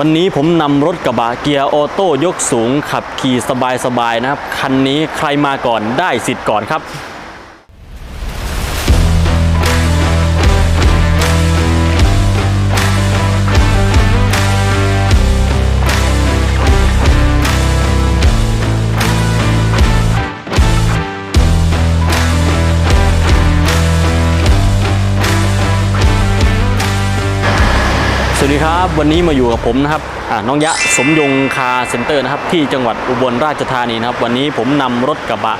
วันนี้ผมนำรถกระบะเกียร์ออโต้ยกสูงขับขี่สบายๆนะครับ คันนี้ใครมาก่อนได้สิทธิ์ก่อนครับ วัสดีครับ วันนี้มาอยู่กับผมนะครับน้องยะสมยงคาเซ็นเตอร์นะครับ ที่จังหวัดอุบลราชธานีนะครับ วันนี้ผมนำรถกระบะ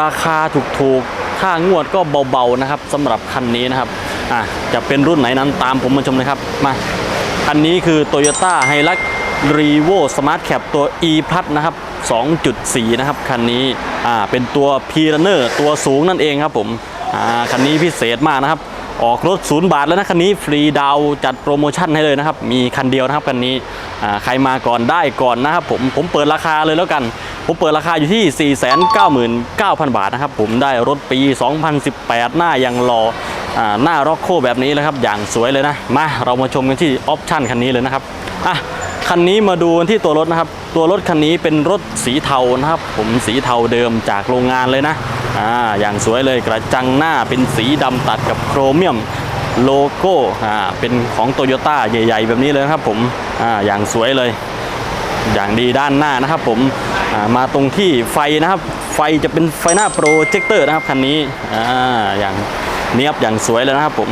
ราคาถูกๆค่างวดก็เบาๆนะครับสำหรับคันนี้นะครับอ่าจะเป็นรุ่นไหนนั้นตามผมมาชมเลยครับมาคันนี้คือ Toyota h i l u x r e v o Smart Cap ตัว E Plus นะครับ 2.4 นะครับคันนี้เป็นตัว p r u n n e r ตัวสูงนั่นเองครับผมคันนี้พิเศษมากนะครับ ออกรถศูนย์บาทแล้วนะคันนี้ฟรีดาวจัดโปรโมชั่นให้เลยนะครับ มีคันเดียวนะครับคันนี้ใครมาก่อนได้ก่อนนะครับผมผมเปิดราคาเลยแล้วกัน ผมเปิดราคาอยู่ที่ 499,000 บาทนะครับ ผมได้รถปี 2018 หน้ายังรออหน้าร็อกโคแบบนี้เลยครับอย่างสวยเลยนะมาเรามาชมกันที่ออปชั่นคันนี้เลยนะครับอะ คันนี้มาดูที่ตัวรถนะครับ ตัวรถคันนี้เป็นรถสีเทานะครับ ผมสีเทาเดิมจากโรงงานเลยนะอ่าอย่างสวยเลยกระจังหน้าเป็นสีดำตัดกับโครเมียมโลโก้อ่าเป็นของโตโยต้าใหญ่ ๆ แบบนี้เลยนะครับผมอ่าอย่างสวยเลย อย่างดีด้านหน้านะครับ ผมอ่ามาตรงที่ไฟนะครับ ไฟจะเป็นไฟหน้าโปรเจคเตอร์นะครับคันนี้อ่าอย่างเนียบอย่างสวยเลยนะครับผม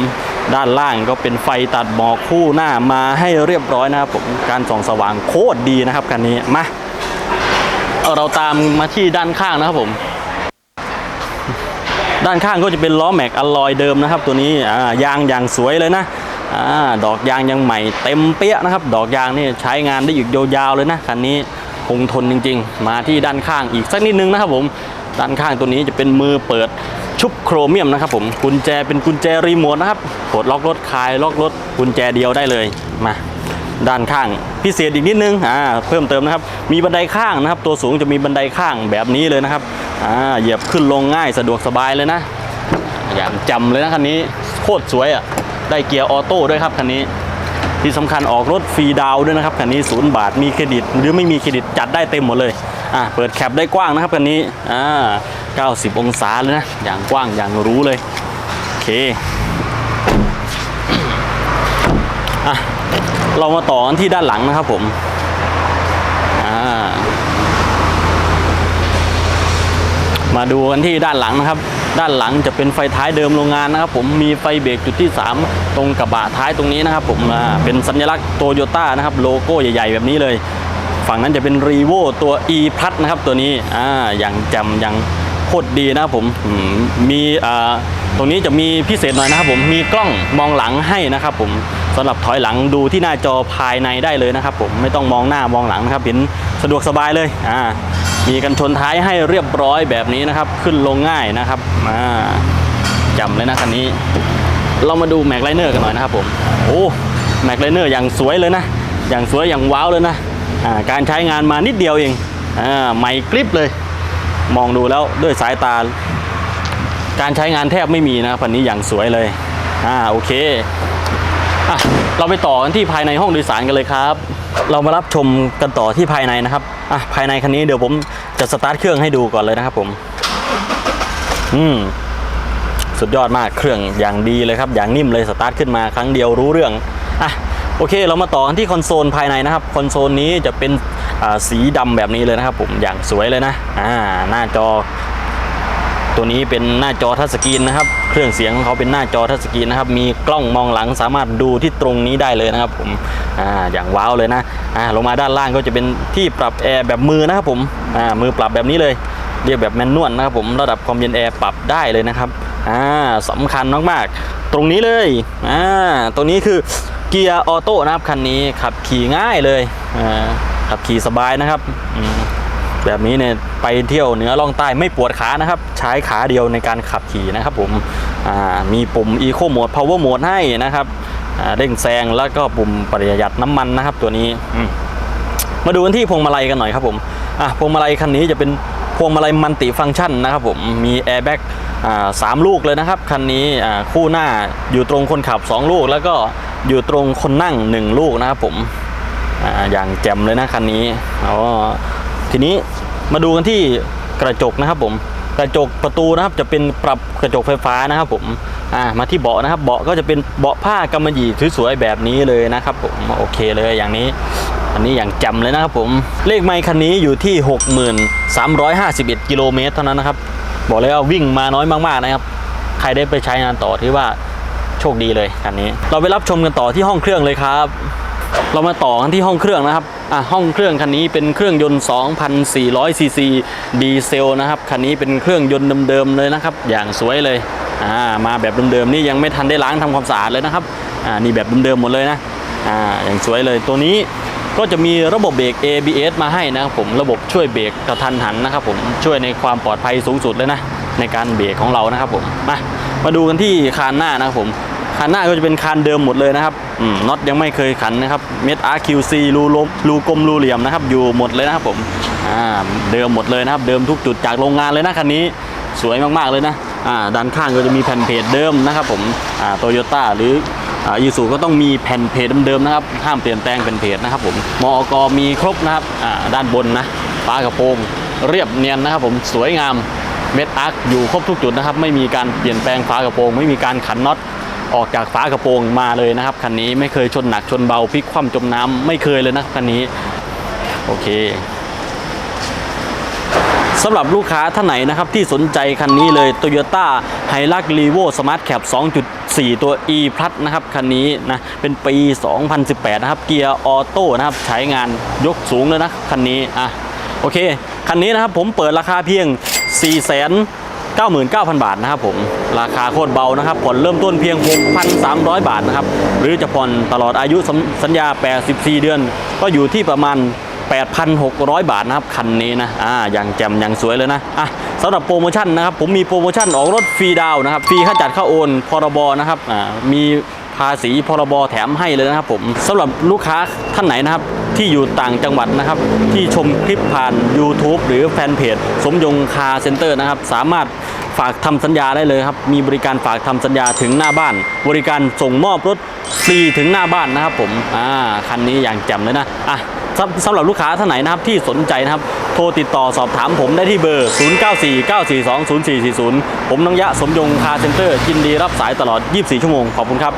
ด้านล่างก็เป็นไฟตัดหมอกคู่หน้ามาให้เรียบร้อยนะครับผมการส่องสว่างโคตรดีนะครับคันนี้มาเาเราตามมาที่ด้านข้างนะครับผม ด้านข้างก็จะเป็นล้อแม็กอลลอยเดิมนะครับ ตัวนี้ยางอย่างสวยเลยนะอดอกยางยังใหม่เต็มเปี้ยนะครับ ดอกยางนี่ใช้งานได้อีกยาวๆเลยนะคันนี้คงทนจริง ๆ มาที่ด้านข้างอีกสักนิดนึงนะครับผม ด้านข้างตัวนี้จะเป็นมือเปิด ชุบโครเมียมนะครับผมกุญแจเป็นกุญแจรีโมทนะครับกดล็อกรถคลายล็อกรถกุญแจเดียวได้เลยมาด้านข้างพิเศษอีกนิดนึงอ่าเพิ่มเติมนะครับ มีบันไดข้างนะครับ ตัวสูงจะมีบันไดข้างแบบนี้เลยนะครับอ่าเหยียบขึ้นลงง่ายสะดวกสบายเลยนะ อย่างจำเลยนะคันนี้โคตรสวยอะได้เกียร์ออโต้ด้วยครับคันนี้ ที่สำคัญออกรถฟรีดาวด้วยนะครับคันนี้ศูนย์บาทมีเครดิต หรือไม่มีเครดิตจัดได้เต็มหมดเลยอ่าเปิดแคปได้กว้างนะครับคันนี้อ่า 90 องศาเลยนะ อย่างกว้างอย่างรู้เลย โอเคอะเรามาต่อกันที่ด้านหลังนะครับผมอ่ามาดูกันที่ด้านหลังนะครับ ด้านหลังจะเป็นไฟท้ายเดิมโรงงานนะครับ ผมมีไฟเบรกจุดที่ 3 ตรงกระบะท้ายตรงนี้นะครับ ผมอ่าเป็นสัญลักษณ์โตโยต้านะครับ โลโก้ใหญ่ ๆ แบบนี้เลย ฝั่งนั้นจะเป็นรีโวตัว e plus นะครับ ตัวนี้อ่าอย่างจำอย่าง คตรดีนะครับผมมมีอ่าตรงนี้จะมีพิเศษหน่อยนะครับผมมีกล้องมองหลังให้นะครับผมสำหรับถอยหลังดูที่หน้าจอภายในได้เลยนะครับผมไม่ต้องมองหน้ามองหลังนะครับเห็นสะดวกสบายเลยอ่ามีกันชนท้ายให้เรียบร้อยแบบนี้นะครับ ขึ้นลงง่ายนะครับอ่าจำเลยนะคันนี้ เรามาดูแม็กไลเนอร์กันหน่อยนะครับผมโอ้แม็กไลเนอร์อย่างสวยเลยนะ อย่างสวยอย่างว้าวเลยนะอ่าการใช้งานมานิดเดียวเองอ่าใหม่กริบเลย มองดูแล้วด้วยสายตา การใช้งานแทบไม่มีนะครับคันนี้อย่างสวยเลยอ่าโอเคอะเราไปต่อกันที่ภายในห้องโดยสารกันเลยครับ เรามารับชมกันต่อที่ภายในนะครับอะภายในคันนี้เดี๋ยวผมจะสตาร์ทเครื่องให้ดูก่อนเลยนะครับผม อืมสุดยอดมากเครื่องอย่างดีเลยครับ อย่างนิ่มเลยสตาร์ทขึ้นมาครั้งเดียวรู้เรื่องอะโอเค เรามาต่อกันที่คอนโซลภายในนะครับ คอนโซลนี้จะเป็น สีดำแบบนี้เลยนะครับผมอย่างสวยเลยนะอ่าหน้าจอ ตัวนี้เป็นหน้าจอทัชสกรีนนะครับ เครื่องเสียงของเขาเป็นหน้าจอทัชสกรีนนะครับ มีกล้องมองหลังสามารถดูที่ตรงนี้ได้เลยนะครับผมอ่าอย่างว้าวเลยนะอ่าลงมาด้านล่างก็จะเป็นที่ปรับแอร์แบบมือนะครับผมอ่ามือปรับแบบนี้เลยเรียกแบบแมนนวลนะครับผมระดับความเย็นแอร์ปรับได้เลยนะครับอ่าสำคัญมากๆ ตรงนี้เลยอ่าตรงนี้คือเกียร์ออโต้นะครับคันนี้ขับขี่ง่ายเลยอ่า ขับขี่สบายนะครับแบบนี้เนี่ยไปเที่ยวเหนือล่องใต้ไม่ปวดขานะครับ ใช้ขาเดียวในการขับขี่นะครับ ผมมีปุ่ม Eco Mode Power Mode ให้นะครับเร่งแซงแล้วก็ปุ่มประหยัดน้ำมันนะครับ ตัวนี้มาดูกันที่พวงมาลัยกันหน่อยครับผมอะพวงมาลัยคันนี้จะเป็นพวงมาลัยมัลติฟังก์ชันนะครับผมมีแอร์แบ็กสามลูกเลยนะครับ คันนี้คู่หน้าอยู่ตรงคนขับ 2 ลูก แล้วก็อยู่ตรงคนนั่ง 1 ลูกนะครับผม อย่างแจ่มเลยนะคันนี้อ๋อทีนี้มาดูกันที่กระจกนะครับผมกระจกประตูนะครับจะเป็นปรับกระจกไฟฟ้านะครับผมอ่ามาที่เบาะนะครับเบาะก็จะเป็นเบาะผ้ากำมะหยี่สวยๆแบบนี้เลยนะครับผมโอเคเลยอย่างนี้ อันนี้อย่างจ่มเลยนะครับผมเลขไมค์คันนี้อยู่ที่ 6351 กิโลเมตรเท่านั้นนะครับ บอกเลยว่าวิ่งมาน้อยมากๆนะครับ ใครได้ไปใช้งานต่อถือว่าโชคดีเลยคันนี้ เราไปรับชมกันต่อที่ห้องเครื่องเลยครับ เรามาต่อกันที่ห้องเครื่องนะครับอะห้องเครื่องคันนี้เป็นเครื่องยนต์ 2,400 ซีซีดีเซลนะครับ คันนี้เป็นเครื่องยนต์เดิมๆเลยนะครับ อย่างสวยเลย อ่า มาแบบเดิมๆนี่ยังไม่ทันได้ล้างทำความสะอาดเลยนะครับ อ่า นี่แบบเดิมๆหมดเลยนะ อ่า อย่างสวยเลย ตัวนี้ก็จะมีระบบเบรก ABS มาให้นะครับผม ระบบช่วยเบรกกระทันหันนะครับผม ช่วยในความปลอดภัยสูงสุดเลยนะ ในการเบรกของเรานะครับผม มา มาดูกันที่คานหน้านะครับผม คันหน้าก็จะเป็นคันเดิมหมดเลยนะครับน็อตยังไม่เคยขันนะครับเม็ด RQC รูลมรูกลมรูเหลี่ยมนะครับอยู่หมดเลยนะครับผมอ่าเดิมหมดเลยนะครับเดิมทุกจุดจากโรงงานเลยนะคันนี้สวยมากๆเลยนะอ่าด้านข้างก็จะมีแผ่นเพจเดิมนะครับผมอ่าโตโยต้าหรืออ่ายูสุก็ต้องมีแผ่นเพจเดิมๆนะครับห้ามเปลี่ยนแปลงเป็นเพจนะครับผมมอกมีครบนะครับอ่าด้านบนนะฝากระโปรงเรียบเนียนนะครับผมสวยงามเม็ดอาร์คอยู่ครบทุกจุดนะครับ ไม่มีการเปลี่ยนแปลงฝากระโปรง ไม่มีการขันน็อต ออกจากฝากระโปรงมาเลยนะครับคันนี้ไม่เคยชนหนักชนเบาพลิกคว่ำจมน้ำไม่เคยเลยนะคันนี้โอเคสำหรับลูกค้าท่านไหนนะครับที่สนใจคันนี้เลย Toyota h i l u x r e v o Smart Cap 2.4 ตัว e plus นะครับคันนี้นะเป็นปี 2018 นะครับ เกียร์ออโต้นะครับใช้งานยกสูงเลยนะคันนี้อะโอเค คันนี้นะครับผมเปิดราคาเพียง 4 0 0 0 0 99,000 บาทนะครับผมราคาโคตรเบานะครับผ่อนเริ่มต้นเพียง 6,300 บาทนะครับหรือจะผ่อนตลอดอายุสัญสัญญา 84 เดือน ก็อยู่ที่ประมาณ 8,600 บาทนะครับคันนี้นะอ่าอย่างแจ่มอย่างสวยเลยนะอะสำหรับโปรโมชั่นนะครับผมมีโปรโมชั่นออกรถฟรีดาวน์นะครับฟรีค่าจัดค่าโอนพรบนะครับอ่ามีภาษีพรบแถมให้เลยนะครับผมสำหรับลูกค้าท่านไหนนะครับ ที่อยู่ต่างจังหวัดนะครับ ที่ชมคลิปผ่าน YouTube หรือแฟนเพจสมยงคาเซ็นเตอร์นะครับ สามารถฝากทำสัญญาได้เลยครับ มีบริการฝากทำสัญญาถึงหน้าบ้าน บริการส่งมอบรถฟรีถึงหน้าบ้านนะครับผม อ่า คันนี้อย่างแจ่มเลยนะ อะสำสำหรับลูกค้าท่านไหนนะครับที่สนใจนะครับ โทรติดต่อสอบถามผมได้ที่เบอร์ 0949420440 ผมน้องยะสมยงคาเซ็นเตอร์ยินดีรับสายตลอด 24 ชั่วโมง ขอบคุณครับ